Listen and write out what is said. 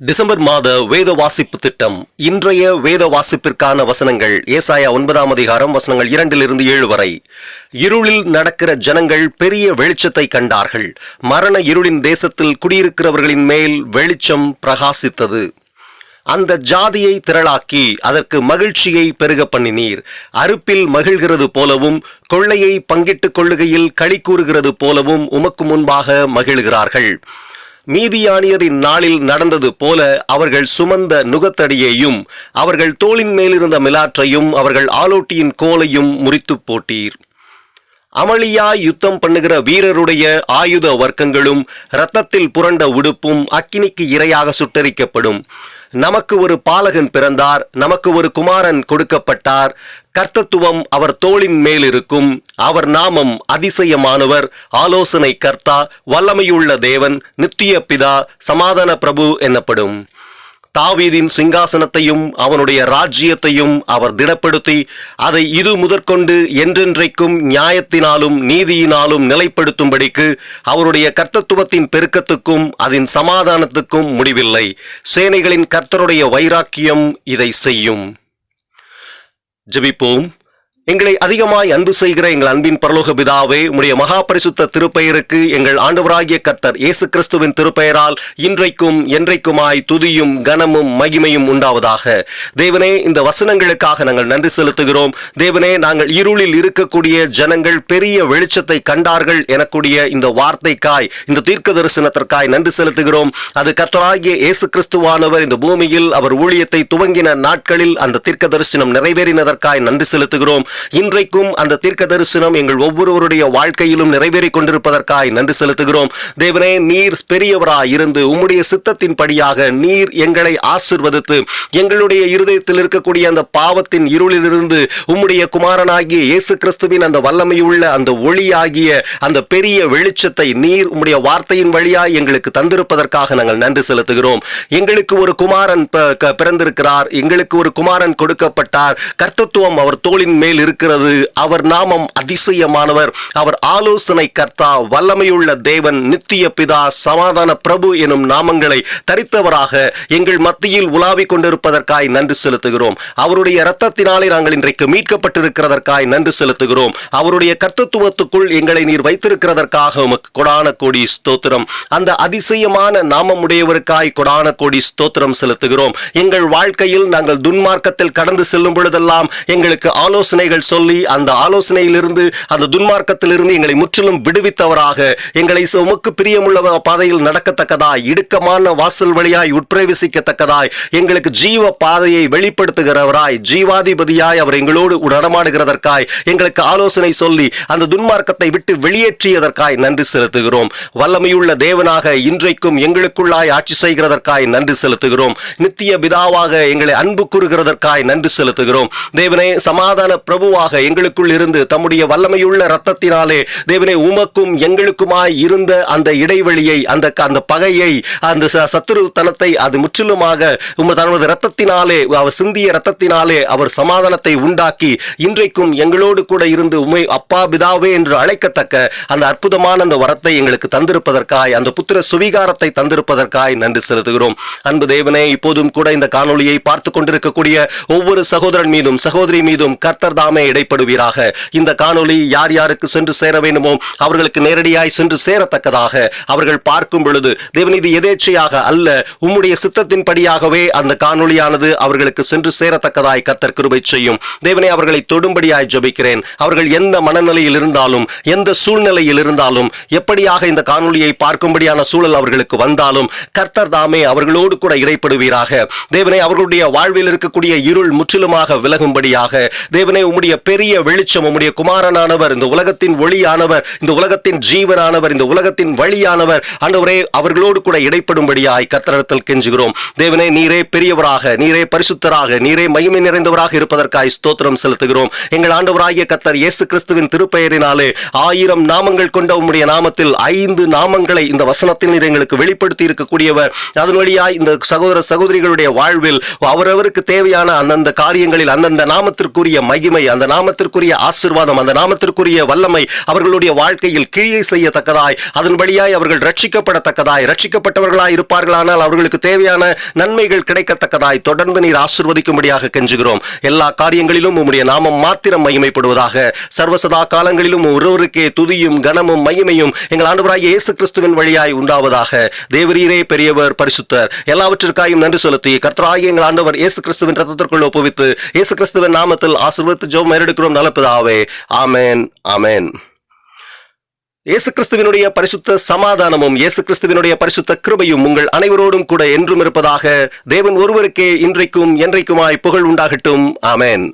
December மாத வேத வாசிப்பு திட்டம். இன்றைய வேத வாசிப்பிற்கான வசனங்கள் ஏசாயா ஒன்பதாம் அதிகாரம் வசனங்கள் இரண்டிலிருந்து ஏழு வரை. இருளில் நடக்கிற ஜனங்கள் பெரிய வெளிச்சத்தை கண்டார்கள். மரண இருளின் தேசத்தில் குடியிருக்கிறவர்களின் மேல் வெளிச்சம் பிரகாசித்தது. அந்த ஜாதியை திரளாக்கி அதற்கு மகிழ்ச்சியை பெருக பண்ணினீர். அறுப்பில் மகிழ்கிறது போலவும் கொள்ளையை பங்கிட்டுக் கொள்ளுகையில் களி கூறுகிறது போலவும் உமக்கு முன்பாக மகிழ்கிறார்கள். மீதியானியரின் நாளில் நடந்தது போல அவர்கள் சுமந்த நுகத்தடியையும் அவர்கள் தோளின் மேலிருந்த மிலாற்றையும் அவர்கள் ஆலோட்டியின் கோலையும் முறித்துப் போட்டீர். அமளியாய் யுத்தம் பண்ணுகிற வீரருடைய ஆயுத வர்க்கங்களும் இரத்தத்தில் புரண்ட உடுப்பும் அக்கினிக்கு இரையாக சுட்டரிக்கப்படும். நமக்கு ஒரு பாலகன் பிறந்தார் நமக்கு ஒரு குமாரன் கொடுக்கப்பட்டார். கர்த்தத்துவம் அவர் தோளின் மேல் இருக்கும். அவர் நாமம் அதிசயமானவர். ஆலோசனை கர்த்தா வல்லமையுள்ள தேவன் நித்திய பிதா சமாதான பிரபு எனப்படும் தாவீதின் சிங்காசனத்தையும் அவனுடைய ராஜ்யத்தையும் அவர் திடப்படுத்தி அதை இது முதற்கொண்டு என்றென்றைக்கும் நியாயத்தினாலும் நீதியினாலும் நிலைப்படுத்தும்படிக்கு அவருடைய கர்த்தத்துவத்தின் பெருக்கத்துக்கும் அதன் சமாதானத்துக்கும் முடிவில்லை. சேனைகளின் கர்த்தருடைய வைராக்கியம் இதை செய்யும். ஜெபிப்போம். எங்களை அதிகமாய் அன்பு செய்கிற எங்கள் அன்பின் பரலோக பிதாவே உம்முடைய மகா பரிசுத்த திருப்பெயருக்கு எங்கள் ஆண்டவராகிய கர்த்தர் இயேசு கிறிஸ்துவின் திருப்பெயரால் இன்றைக்கும் என்றைக்குமாய் துதியும் கனமும் மகிமையும் உண்டாவதாக. தேவனே இந்த வசனங்களுக்காக நாங்கள் நன்றி செலுத்துகிறோம். தேவனே நாங்கள் இருளில் இருக்கக்கூடிய ஜனங்கள் பெரிய வெளிச்சத்தை கண்டார்கள் எனக்கூடிய இந்த வார்த்தைக்காய் இந்த தீர்க்க தரிசனத்திற்காய் நன்றி செலுத்துகிறோம். அது கர்த்தராகிய இயேசு கிறிஸ்துவானவர் இந்த பூமியில் அவர் ஊழியத்தை துவங்கின நாட்களில் அந்த தீர்க்க தரிசனம் நிறைவேறினதற்காய் நன்றி செலுத்துகிறோம். இன்றைக்கும் அந்த தீர்க்க தரிசனம் எங்கள் ஒவ்வொருவருடைய வாழ்க்கையிலும் நிறைவேறிக் கொண்டிருப்பதற்காய் நன்றி செலுத்துகிறோம். தேவனே நீர் பெரியவராய் இருந்து உம்முடைய சித்தத்தின் படியாக நீர் எங்களை ஆசிர்வதித்து எங்களுடைய இருதயத்தில் இருக்கக்கூடிய அந்த பாவத்தின் இருளிலிருந்து உம்முடைய குமாரனாகிய இயேசு கிறிஸ்துவின் அந்த வல்லமையுள்ள அந்த ஒளியாகிய அந்த பெரிய வெளிச்சத்தை நீர் உம்முடைய வார்த்தையின் வழியாய் எங்களுக்கு தந்திருப்பதற்காக நாங்கள் நன்றி செலுத்துகிறோம். எங்களுக்கு ஒரு குமாரன் பிறந்திருக்கிறார். எங்களுக்கு ஒரு குமாரன் கொடுக்கப்பட்டார். கர்த்தத்துவம் அவர் தோளின் மேல் இருக்கிறது. அவர் நாமம் அதிசயமானவர். அவர் ஆலோசனை கர்த்தா வல்லமையுள்ள தேவன் நித்திய பிதா சமாதான பிரபு எனும் நாமங்களை தரித்தவராக எங்கள் மத்தியில் உலாவிக் கொண்டிருப்பதற்காய் நன்றி செலுத்துகிறோம். அவருடைய இரத்தத்தினாலே நாங்கள் இன்றைக்கு மீட்கப்பட்டிருக்கிறதற்காய் நன்றி செலுத்துகிறோம். அவருடைய கர்த்தத்துவத்துக்குள் எங்களை நீர் வைத்திருக்கிறதற்காக உமக்கு கொடான கோடி ஸ்தோத்திரம். அந்த அதிசயமான நாமமுடையவருக்காய் கொடான கோடி ஸ்தோத்திரம் செலுத்துகிறோம். எங்கள் வாழ்க்கையில் நாங்கள் துன்மார்க்கத்தில் கடந்து செல்லும் பொழுதெல்லாம் எங்களுக்கு ஆலோசனைகள் சொல்லி அந்த ஆலோசனையிலிருந்து அந்த துன்மார்க்கத்திலிருந்து எங்களை முற்றிலும் விடுவித்தவராக எங்களை உமக்கு பிரியமுள்ள பாதையில் நடக்கத்தக்கதாய் இடுக்கமான வாசல் வழியாய் உட்பிரவேசிக்கத்தக்கதாய் எங்களுக்கு ஜீவ பாதையை வெளிப்படுத்துகிறவராய் ஜீவாதிபதியாய் அவர் எங்களோடு நடமாடுகிறதற்காய் எங்களுக்கு ஆலோசனை சொல்லி அந்த துன்மார்க்கத்தை விட்டு வெளியேற்றியதற்காய் நன்றி செலுத்துகிறோம். வல்லமையுள்ள தேவனாக இன்றைக்கும் எங்களுக்குள்ளாய் ஆட்சி செய்கிறதற்காய் நன்றி செலுத்துகிறோம். நித்திய பிதாவாக எங்களை அன்பு கூறுகிறதற்காய் நன்றி செலுத்துகிறோம். தேவனே சமாதான பிரபு பிரபுவாக எங்களுக்குள் இருந்து தம்முடைய வல்லமையுள்ள ரத்தத்தினாலே தேவனே உமக்கும் எங்களுக்குமாய் இருந்த அந்த இடைவெளியை அந்த அந்த பகையை அந்த ச- சத்துருத்தனத்தை அது முற்றிலுமாக தனது ரத்தத்தினாலே அவர் சிந்திய ரத்தத்தினாலே அவர் சமாதானத்தை உண்டாக்கி இன்றைக்கும் எங்களோடு கூட இருந்து உமை அப்பா பிதாவே என்று அழைக்கத்தக்க அந்த அற்புதமான அந்த வரத்தை எங்களுக்கு தந்திருப்பதற்காய் அந்த புத்திர சுவீகாரத்தை தந்திருப்பதற்காய் நன்றி செலுத்துகிறோம். அன்பு தேவனே இப்போதும் கூட இந்த காணொளியை பார்த்து கொண்டிருக்கக்கூடிய ஒவ்வொரு சகோதரன் மீதும் சகோதரி மீதும் கர்த்தர் தாமே இடைப்படுவீராக. இந்த காணொளி யார் யாருக்கு சென்று சேர வேண்டுமோ அவர்களுக்கு நேரடியாய் சென்று சேரத்தக்கதாக அவர்கள் பார்க்கும் பொழுது தேவன் எதேச்சையாக அல்ல உம்முடைய சித்தத்தின் படியாகவே அந்த காணொளியானது அவர்களுக்கு சென்று சேரத்தக்கதாய் கத்தர் கிருபை செய்யும். தேவனே அவர்களை தொடும்படியாய் ஜபிக்கிறேன். அவர்கள் எந்த மனநிலையில் இருந்தாலும் எந்த சூழ்நிலையில் இருந்தாலும் எப்படியாக இந்த காணொளியை பார்க்கும்படியான சூழல் அவர்களுக்கு வந்தாலும் கர்த்தர் தாமே அவர்களோடு கூட இடைப்படுவீராக. தேவனே அவர்களுடைய வாழ்வில் இருக்கக்கூடிய இருள் முற்றிலுமாக விலகும்படியாக தேவனே உம்முடைய பெரிய வெளிச்சம் உம்முடைய குமாரனானவர் இந்த உலகத்தின் ஒளியானவர் இந்த உலகத்தின் ஜீவனானவர் இந்த உலகத்தின் வழியானவர் ஆண்டவரே அவர்களோடு கூட இடைப்படும்படியாய் கத்தரத்தில் கெஞ்சுகிறோம். தேவனே நீரே பெரியவராக நீரே பரிசுத்தராக நீரே மகிமை நிறைந்தவராக இருப்பதற்காய் ஸ்தோத்திரம் செலுத்துகிறோம். எங்கள் ஆண்டவராகிய கத்தர் இயேசு கிறிஸ்துவின் திருப்பெயரினாலே ஆயிரம் நாமங்கள் கொண்ட உம்முடைய நாமத்தில் ஐந்து நாமங்களை இந்த வசனத்தில் நீர் எங்களுக்கு வெளிப்படுத்தி இருக்கக்கூடியவர். அதன் வழியாய் இந்த சகோதர சகோதரிகளுடைய வாழ்வில் அவரவருக்கு தேவையான அந்தந்த காரியங்களில் அந்தந்த நாமத்திற்குரிய மகிமை அந்த நாமத்திற்குரிய ஆசிர்வாதம் அந்த நாமத்திற்குரிய வல்லமை அவர்களுடைய வாழ்க்கையில் கீழே செய்யத்தக்கதாய் அதன் வழியாய் அவர்கள் ரட்சிக்கப்படத்தக்கதாய் ரட்சிக்கப்பட்டவர்களாய் இருப்பார்களானால் அவர்களுக்கு தேவையான நன்மைகள் கிடைக்கத்தக்கதாய் தொடர்ந்து நீர் ஆசிர்வதிக்கும்படியாக கெஞ்சுகிறோம். எல்லா காரியங்களிலும் உம்முடைய நாமம் மாத்திரம் மகிமைப்படுவதாக சர்வசதா காலங்களிலும் ஒருவருக்கே துதியும் கனமும் மகிமையும் எங்கள் ஆண்டவராகிய இயேசு கிறிஸ்துவின் வழியாய் உண்டாவதாக. தேவரீரே பெரியவர் பரிசுத்தர் எல்லாவற்றிற்காயும் நன்றி செலுத்தி கர்த்தராகிய எங்கள் ஆண்டவர் இயேசு கிறிஸ்துவின் ரத்தத்திற்குள் ஒப்புவித்து இயேசு கிறிஸ்துவின் நாமத்தில் ஆசிர்வதித்து ஜெபம் எடுக்கிறோம் நலப்பதாவே ஆமேன் ஆமேன். இயேசு கிறிஸ்துவினுடைய பரிசுத்த சமாதானமும் இயேசு கிறிஸ்துவினுடைய பரிசுத்த கிருபையும் உங்கள் அனைவரோடும் கூட என்றும் இருப்பதாக தேவன் ஒருவருக்கே இன்றைக்கும் என்றைக்குமாய் புகழ் உண்டாகட்டும். ஆமேன்.